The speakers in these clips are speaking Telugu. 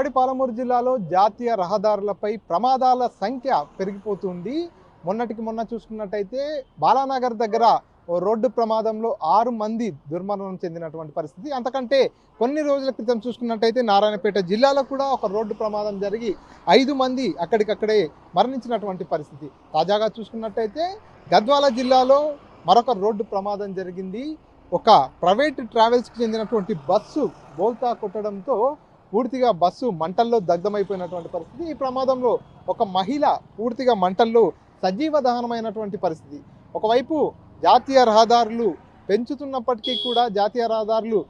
ఉమ్మడి పాలమూరు జిల్లాలో జాతీయ రహదారులపై ప్రమాదాల సంఖ్య పెరిగిపోతుంది. మొన్నటికి మొన్న చూసుకున్నట్టయితే బాలానగర్ దగ్గర ఓ రోడ్డు ప్రమాదంలో ఆరు మంది దుర్మరణం చెందినటువంటి పరిస్థితి. అంతకంటే కొన్ని రోజుల క్రితం చూసుకున్నట్టయితే నారాయణపేట జిల్లాలో కూడా ఒక రోడ్డు ప్రమాదం జరిగి ఐదు మంది అక్కడికక్కడే మరణించినటువంటి పరిస్థితి. తాజాగా చూసుకున్నట్టయితే గద్వాల జిల్లాలో మరొక రోడ్డు ప్రమాదం జరిగింది. ఒక ప్రైవేట్ ట్రావెల్స్కి చెందినటువంటి బస్సు బోల్తా కొట్టడంతో పూర్తిగా బస్సు మంటల్లో దగ్ధమైపోయినటువంటి పరిస్థితి. ఈ ప్రమాదంలో ఒక మహిళ పూర్తిగా మంటల్లో సజీవ దహనమైనటువంటి పరిస్థితి. ఒకవైపు జాతీయ రహదారులు పెంచుతున్నప్పటికీ కూడా జాతీయ రహదారులు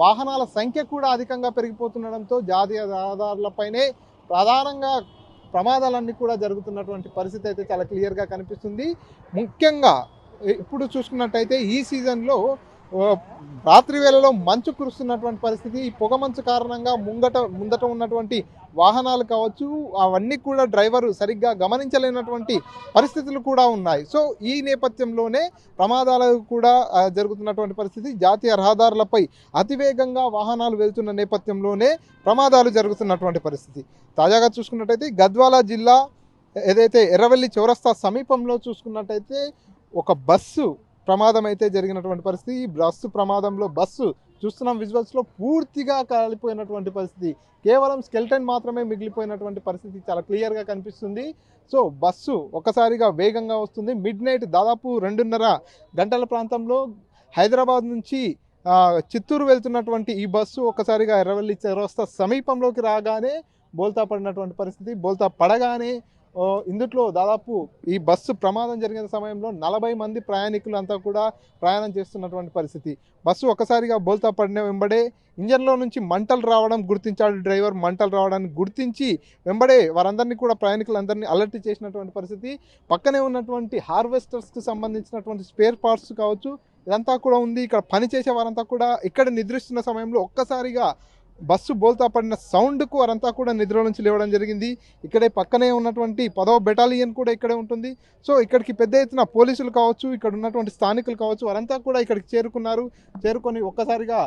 వాహనాల సంఖ్య కూడా అధికంగా పెరిగిపోతుండడంతో జాతీయ రహదారులపైనే ప్రధానంగా ప్రమాదాలన్నీ కూడా జరుగుతున్నటువంటి పరిస్థితి అయితే చాలా క్లియర్గా కనిపిస్తుంది. ముఖ్యంగా ఇప్పుడు చూసుకున్నట్టయితే ఈ సీజన్లో రాత్రి వేళలో మంచు కురుస్తున్నటువంటి పరిస్థితి. ఈ పొగ మంచు కారణంగా ముంగట ముందట ఉన్నటువంటి వాహనాలు కావచ్చు అవన్నీ కూడా డ్రైవరు సరిగ్గా గమనించలేనటువంటి పరిస్థితులు కూడా ఉన్నాయి. సో ఈ నేపథ్యంలోనే ప్రమాదాలు కూడా జరుగుతున్నటువంటి పరిస్థితి. జాతీయ రహదారులపై అతివేగంగా వాహనాలు వెళ్తున్న నేపథ్యంలోనే ప్రమాదాలు జరుగుతున్నటువంటి పరిస్థితి. తాజాగా చూసుకున్నట్టయితే గద్వాల జిల్లా ఏదైతే ఎర్రవెల్లి చౌరస్తా సమీపంలో చూసుకున్నట్టయితే ఒక బస్సు ప్రమాదం అయితే జరిగినటువంటి పరిస్థితి. ఈ బస్సు ప్రమాదంలో బస్సు చూస్తున్నాం విజువల్స్లో పూర్తిగా కాలిపోయినటువంటి పరిస్థితి. కేవలం స్కెల్టన్ మాత్రమే మిగిలిపోయినటువంటి పరిస్థితి చాలా క్లియర్గా కనిపిస్తుంది. సో బస్సు ఒకసారిగా వేగంగా వస్తుంది. మిడ్ నైట్ దాదాపు రెండున్నర గంటల ప్రాంతంలో హైదరాబాద్ నుంచి చిత్తూరు వెళ్తున్నటువంటి ఈ బస్సు ఒకసారిగా ఎర్రవల్లి చౌరస్తా సమీపంలోకి రాగానే బోల్తా పడినటువంటి పరిస్థితి. బోల్తా పడగానే ఇందుట్లో దాదాపు ఈ బస్సు ప్రమాదం జరిగిన సమయంలో నలభై మంది ప్రయాణికులు అంతా కూడా ప్రయాణం చేస్తున్నటువంటి పరిస్థితి. బస్సు ఒకసారిగా బోల్తా పడిన వెంబడే ఇంజన్లో నుంచి మంటలు రావడం గుర్తించాడు డ్రైవర్. మంటలు రావడాన్ని గుర్తించి వెంబడే వారందరినీ కూడా ప్రయాణికులందరినీ అలర్ట్ చేసినటువంటి పరిస్థితి. పక్కనే ఉన్నటువంటి హార్వెస్టర్స్కి సంబంధించినటువంటి స్పేర్ పార్ట్స్ కావచ్చు ఇదంతా కూడా ఉంది. ఇక్కడ పనిచేసే వారంతా కూడా ఇక్కడ నిద్రిస్తున్న సమయంలో ఒక్కసారిగా బస్సు బోల్తా పడిన సౌండ్కు వారంతా కూడా నిద్ర నుంచి లేవడం జరిగింది. ఇక్కడే పక్కనే ఉన్నటువంటి పదవ బెటాలియన్ కూడా ఇక్కడే ఉంటుంది. సో ఇక్కడికి పెద్ద ఎత్తున పోలీసులు కావచ్చు ఇక్కడ ఉన్నటువంటి స్థానికులు కావచ్చు వారంతా కూడా ఇక్కడికి చేరుకున్నారు. చేరుకొని ఒక్కసారిగా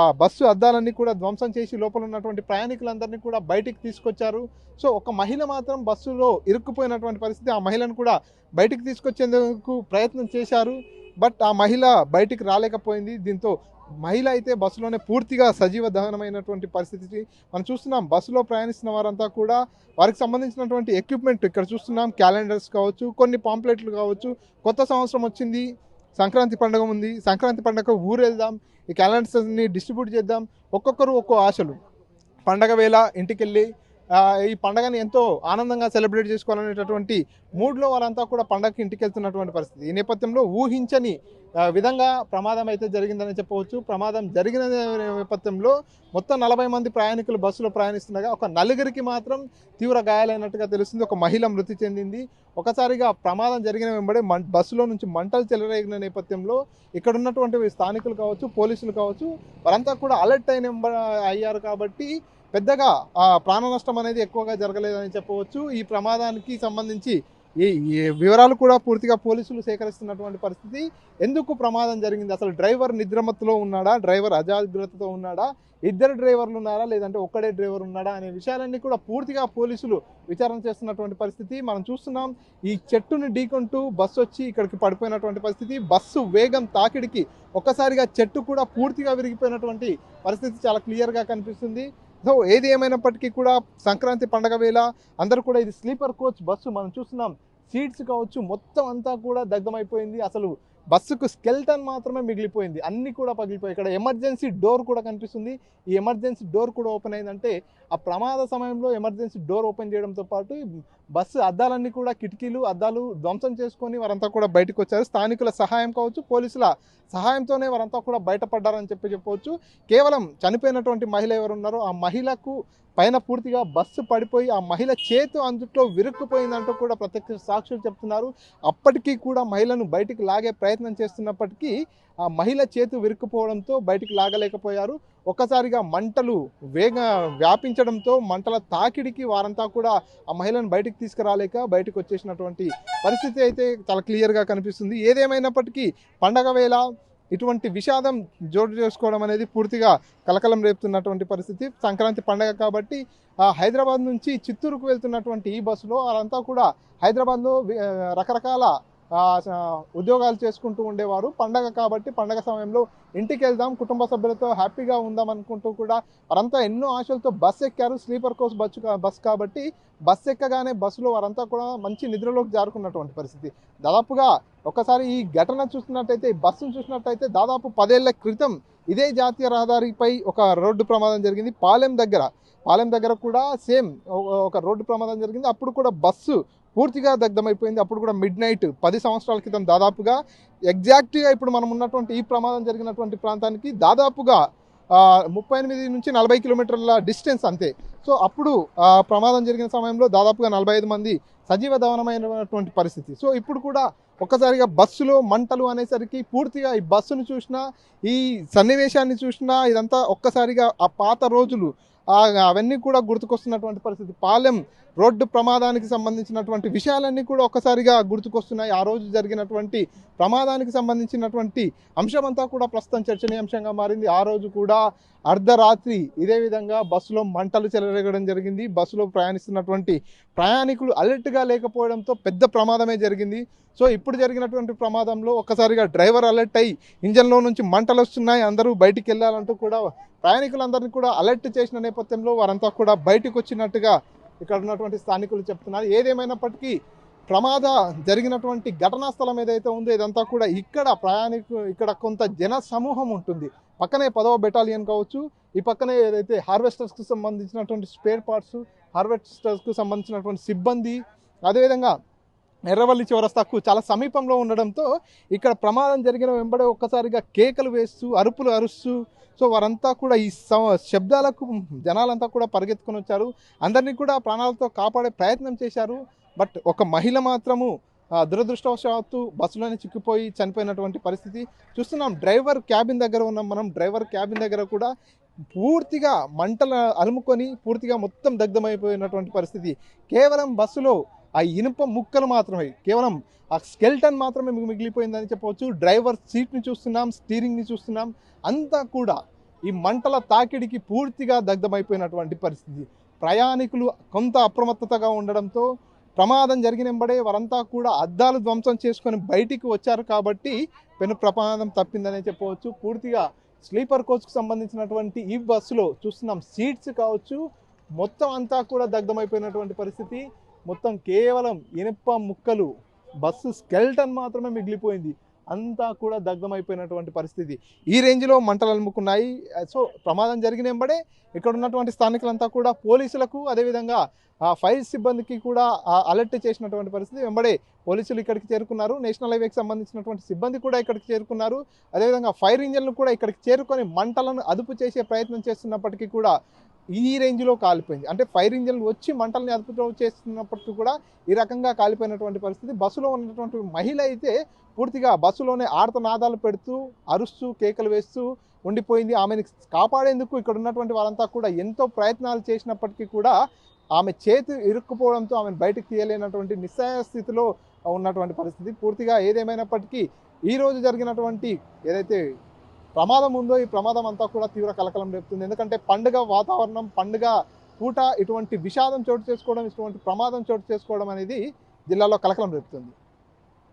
ఆ బస్సు అద్దాలన్నీ కూడా ధ్వంసం చేసి లోపల ఉన్నటువంటి ప్రయాణికులందరినీ కూడా బయటికి తీసుకొచ్చారు. సో ఒక మహిళ మాత్రం బస్సులో ఇరుక్కుపోయినటువంటి పరిస్థితి. ఆ మహిళను కూడా బయటికి తీసుకొచ్చేందుకు ప్రయత్నం చేశారు. బట్ ఆ మహిళ బయటికి రాలేకపోయింది. దీంతో మహిళ అయితే బస్సులోనే పూర్తిగా సజీవ దహనమైనటువంటి పరిస్థితి మనం చూస్తున్నాం. బస్సులో ప్రయాణిస్తున్న వారంతా కూడా వారికి సంబంధించినటువంటి ఎక్విప్మెంట్ ఇక్కడ చూస్తున్నాం. క్యాలెండర్స్ కావచ్చు కొన్ని పాంప్లెట్లు కావచ్చు. కొత్త సంవత్సరం వచ్చింది సంక్రాంతి పండుగ ఉంది. సంక్రాంతి పండుగ ఊరు వెళ్దాం ఈ క్యాలెండర్స్ని డిస్ట్రిబ్యూట్ చేద్దాం. ఒక్కొక్కరు ఒక్కో ఆశలు. పండగ వేళ ఇంటికి వెళ్ళి ఈ పండగని ఎంతో ఆనందంగా సెలబ్రేట్ చేసుకోవాలనేటటువంటి మూడ్లో వారంతా కూడా పండగకి ఇంటికి వెళ్తున్నటువంటి పరిస్థితి. ఈ నేపథ్యంలో ఊహించని విధంగా ప్రమాదం అయితే జరిగిందని చెప్పవచ్చు. ప్రమాదం జరిగిన నేపథ్యంలో మొత్తం నలభై మంది ప్రయాణికులు బస్సులో ప్రయాణిస్తుండగా ఒక నలుగురికి మాత్రం తీవ్ర గాయాలైనట్టుగా తెలుస్తుంది. ఒక మహిళ మృతి చెందింది. ఒకసారిగా ప్రమాదం జరిగిన వెంబడే మం బస్సులో నుంచి మంటలు చెలరేగిన నేపథ్యంలో ఇక్కడ ఉన్నటువంటి స్థానికులు కావచ్చు పోలీసులు కావచ్చు వారంతా కూడా అలర్ట్ అయిన అయ్యారు కాబట్టి పెద్దగా ఆ, ప్రాణ నష్టం అనేది ఎక్కువగా జరగలేదని చెప్పవచ్చు. ఈ ప్రమాదానికి సంబంధించి ఈ వివరాలు కూడా పూర్తిగా పోలీసులు సేకరిస్తున్నటువంటి పరిస్థితి. ఎందుకు ప్రమాదం జరిగింది? అసలు డ్రైవర్ నిద్రమత్తులో ఉన్నాడా? డ్రైవర్ అజాగ్రత్తతో ఉన్నాడా? ఇద్దరు డ్రైవర్లు ఉన్నారా? లేదంటే ఒక్కడే డ్రైవర్ ఉన్నాడా? అనే విషయాలన్నీ కూడా పూర్తిగా పోలీసులు విచారణ చేస్తున్నటువంటి పరిస్థితి. మనం చూస్తున్నాం ఈ చెట్టుని ఢీకొంటూ బస్సు వచ్చి ఇక్కడికి పడిపోయినటువంటి పరిస్థితి. బస్సు వేగం తాకిడికి ఒక్కసారిగా చెట్టు కూడా పూర్తిగా విరిగిపోయినటువంటి పరిస్థితి చాలా క్లియర్గా కనిపిస్తుంది. సో ఏది ఏమైనప్పటికీ కూడా సంక్రాంతి పండగ వేళ అందరూ కూడా ఇది స్లీపర్ కోచ్ బస్సు మనం చూస్తున్నాం. సీట్స్ కావచ్చు మొత్తం అంతా కూడా దగ్ధమైపోయింది. అసలు బస్సుకు స్కెల్టన్ మాత్రమే మిగిలిపోయింది. అన్ని కూడా పగిలిపోయి ఇక్కడ ఎమర్జెన్సీ డోర్ కూడా కనిపిస్తుంది. ఈ ఎమర్జెన్సీ డోర్ కూడా ఓపెన్ అయిందంటే ఆ ప్రమాద సమయంలో ఎమర్జెన్సీ డోర్ ఓపెన్ చేయడంతో పాటు బస్సు అద్దాలన్నీ కూడా కిటికీలు అద్దాలు ధ్వంసం చేసుకొని వారంతా కూడా బయటకు వచ్చారు. స్థానికుల సహాయం కావచ్చు పోలీసుల సహాయంతోనే వారంతా కూడా బయటపడ్డారని చెప్పి చెప్పవచ్చు. కేవలం చనిపోయినటువంటి మహిళ ఎవరు ఉన్నారో ఆ మహిళకు పైన పూర్తిగా బస్సు పడిపోయి ఆ మహిళ చేతు అందుట్లో విరుక్కుపోయిందంటూ కూడా ప్రత్యక్ష సాక్షులు చెప్తున్నారు. అప్పటికీ కూడా మహిళను బయటికి లాగే ప్రయత్నం చేస్తున్నప్పటికీ ఆ మహిళ చేతు విరుక్కుపోవడంతో బయటికి లాగలేకపోయారు. ఒక్కసారిగా మంటలు వేగ వ్యాపించడంతో మంటల తాకిడికి వారంతా కూడా ఆ మహిళను బయటికి తీసుకురాలేక బయటకు వచ్చేసినటువంటి పరిస్థితి అయితే చాలా క్లియర్గా కనిపిస్తుంది. ఏదేమైనప్పటికీ పండగ వేళ ఇటువంటి విషాదం జోడు చేసుకోవడం అనేది పూర్తిగా కలకలం రేపుతున్నటువంటి పరిస్థితి. సంక్రాంతి పండగ కాబట్టి ఆ, హైదరాబాద్ నుంచి చిత్తూరుకు వెళ్తున్నటువంటి ఈ బస్సులో వాళ్ళంతా కూడా హైదరాబాద్లో రకరకాల ఉద్యోగాలు చేసుకుంటూ ఉండేవారు. పండగ కాబట్టి పండగ సమయంలో ఇంటికి వెళ్దాం కుటుంబ సభ్యులతో హ్యాపీగా ఉందాం అనుకుంటూ కూడా వారంతా ఎన్నో ఆశలతో బస్ ఎక్కారు. స్లీపర్ కోచ్ బస్సు బస్ కాబట్టి బస్ ఎక్కగానే బస్సులో వారంతా కూడా మంచి నిద్రలోకి జారుకున్నటువంటి పరిస్థితి. దాదాపుగా ఒకసారి ఈ ఘటన చూసినట్టయితే ఈ బస్సును చూసినట్టయితే దాదాపు పదేళ్ళ క్రితం ఇదే జాతీయ రహదారిపై ఒక రోడ్డు ప్రమాదం జరిగింది. పాలెం దగ్గర పాలెం దగ్గర కూడా సేమ్ ఒక రోడ్డు ప్రమాదం జరిగింది. అప్పుడు కూడా బస్సు పూర్తిగా దగ్ధమైపోయింది. అప్పుడు కూడా మిడ్ నైట్ పది సంవత్సరాల క్రితం దాదాపుగా. ఎగ్జాక్ట్గా ఇప్పుడు మనం ఉన్నటువంటి ఈ ప్రమాదం జరిగినటువంటి ప్రాంతానికి దాదాపుగా ముప్పై ఎనిమిది నుంచి నలభై కిలోమీటర్ల డిస్టెన్స్ అంతే. సో అప్పుడు ప్రమాదం జరిగిన సమయంలో దాదాపుగా నలభై ఐదు మంది సజీవ దవనమైనటువంటి పరిస్థితి. సో ఇప్పుడు కూడా ఒక్కసారిగా బస్సులో మంటలు అనేసరికి పూర్తిగా ఈ బస్సును చూసినా ఈ సన్నివేశాన్ని చూసినా ఇదంతా ఒక్కసారిగా ఆ పాత రోజులు అవన్నీ కూడా గుర్తుకొస్తున్నటువంటి పరిస్థితి. పాలెం రోడ్డు ప్రమాదానికి సంబంధించినటువంటి విషయాలన్నీ కూడా ఒక్కసారిగా గుర్తుకొస్తున్నాయి. ఆ రోజు జరిగినటువంటి ప్రమాదానికి సంబంధించినటువంటి అంశమంతా కూడా ప్రస్తుతం చర్చనీయాంశంగా మారింది. ఆ రోజు కూడా అర్ధరాత్రి ఇదే విధంగా బస్సులో మంటలు చెలరేగడం జరిగింది. బస్సులో ప్రయాణిస్తున్నటువంటి ప్రయాణికులు అలర్ట్గా లేకపోవడంతో పెద్ద ప్రమాదమే జరిగింది. సో ఇప్పుడు జరిగినటువంటి ప్రమాదంలో ఒక్కసారిగా డ్రైవర్ అలర్ట్ అయ్యి ఇంజన్లో నుంచి మంటలు వస్తున్నాయి. అందరూ బయటికి వెళ్ళాలంటూ కూడా ప్రయాణికులందరినీ కూడా అలర్ట్ చేసిన నేపథ్యంలో వారంతా కూడా బయటకు వచ్చినట్టుగా ఇక్కడ ఉన్నటువంటి స్థానికులు చెప్తున్నారు. ఏదేమైనప్పటికీ ప్రమాద జరిగినటువంటి ఘటనా స్థలం ఏదైతే ఉందో ఇదంతా కూడా ఇక్కడ ప్రయాణికు ఇక్కడ కొంత జన సమూహం ఉంటుంది. పక్కనే పదవ బెటాలియన్ కావచ్చు ఈ పక్కనే ఏదైతే హార్వెస్టర్స్కి సంబంధించినటువంటి స్పేర్ పార్ట్స్ హార్వెస్టర్స్కు సంబంధించినటువంటి సిబ్బంది అదేవిధంగా ఎర్రవల్లి చివరస్తాకు చాలా సమీపంలో ఉండడంతో ఇక్కడ ప్రమాదం జరిగిన వెంబడే ఒక్కసారిగా కేకలు వేస్తూ అరుపులు అరుస్తూ సో వారంతా కూడా ఈ స- శబ్దాలకు జనాలంతా కూడా పరిగెత్తుకొని వచ్చారు. అందరినీ కూడా ప్రాణాలతో కాపాడే ప్రయత్నం చేశారు. బట్ ఒక మహిళ మాత్రము దురదృష్టవశాత్తు బస్సులోనే చిక్కిపోయి చనిపోయినటువంటి పరిస్థితి. చూస్తున్నాం డ్రైవర్ క్యాబిన్ దగ్గర ఉన్నాం మనం. డ్రైవర్ క్యాబిన్ దగ్గర కూడా పూర్తిగా మంటలు అలుముకొని పూర్తిగా మొత్తం దగ్ధమైపోయినటువంటి పరిస్థితి. కేవలం బస్సులో ఆ ఇనుప ముక్కలు మాత్రమే కేవలం ఆ స్కెల్టన్ మాత్రమే మిగిలిపోయిందని చెప్పవచ్చు. డ్రైవర్ సీట్ని చూస్తున్నాం స్టీరింగ్ని చూస్తున్నాం అంతా కూడా ఈ మంటల తాకిడికి పూర్తిగా దగ్ధమైపోయినటువంటి పరిస్థితి. ప్రయాణికులు కొంత అప్రమత్తతగా ఉండడంతో ప్రమాదం జరిగినంబడే వారంతా కూడా అద్దాలు ధ్వంసం చేసుకొని బయటికి వచ్చారు కాబట్టి పెను ప్రమాదం తప్పిందనే చెప్పవచ్చు. పూర్తిగా స్లీపర్ కోచ్కు సంబంధించినటువంటి ఈ బస్సులో చూస్తున్నాం సీట్స్ కావచ్చు మొత్తం అంతా కూడా దగ్ధమైపోయినటువంటి పరిస్థితి. మొత్తం కేవలం ఇనుప ముక్కలు బస్సు స్కెల్టన్ మాత్రమే మిగిలిపోయింది. అంతా కూడా దగ్ధమైపోయినటువంటి పరిస్థితి. ఈ రేంజ్లో మంటలు అలుముకున్నాయి. సో ప్రమాదం జరిగిన వెంబడే ఇక్కడ ఉన్నటువంటి స్థానికులంతా కూడా పోలీసులకు అదేవిధంగా ఆ ఫైర్ సిబ్బందికి కూడా అలర్ట్ చేసినటువంటి పరిస్థితి వెంబడే పోలీసులు ఇక్కడికి చేరుకున్నారు. నేషనల్ హైవేకి సంబంధించినటువంటి సిబ్బంది కూడా ఇక్కడికి చేరుకున్నారు. అదేవిధంగా ఫైర్ ఇంజన్లు కూడా ఇక్కడికి చేరుకొని మంటలను అదుపు చేసే ప్రయత్నం చేస్తున్నప్పటికీ కూడా ఈ రేంజ్లో కాలిపోయింది. అంటే ఫైర్ ఇంజన్లు వచ్చి మంటల్ని అదుపులో చేస్తున్నప్పటికీ కూడా ఈ రకంగా కాలిపోయినటువంటి పరిస్థితి. బస్సులో ఉన్నటువంటి మహిళ అయితే పూర్తిగా బస్సులోనే ఆర్తనాదాలు పెడుతూ అరుస్తూ కేకలు వేస్తూ ఉండిపోయింది. ఆమెను కాపాడేందుకు ఇక్కడ ఉన్నటువంటి వారంతా కూడా ఎంతో ప్రయత్నాలు చేసినప్పటికీ కూడా ఆమె చేతి ఇరుక్కుపోవడంతో ఆమెను బయటకు తీయలేనటువంటి నిస్సహాయ స్థితిలో ఉన్నటువంటి పరిస్థితి. పూర్తిగా ఏదేమైనప్పటికీ ఈరోజు జరిగినటువంటి ఏదైతే ప్రమాదం ఉందో ఈ ప్రమాదం అంతా కూడా తీవ్ర కలకలం రేపుతుంది. ఎందుకంటే పండుగ వాతావరణం పండుగ పూట ఇటువంటి విషాదం చోటు చేసుకోవడం ఇటువంటి ప్రమాదం చోటు చేసుకోవడం అనేది జిల్లాలో కలకలం రేపుతుంది.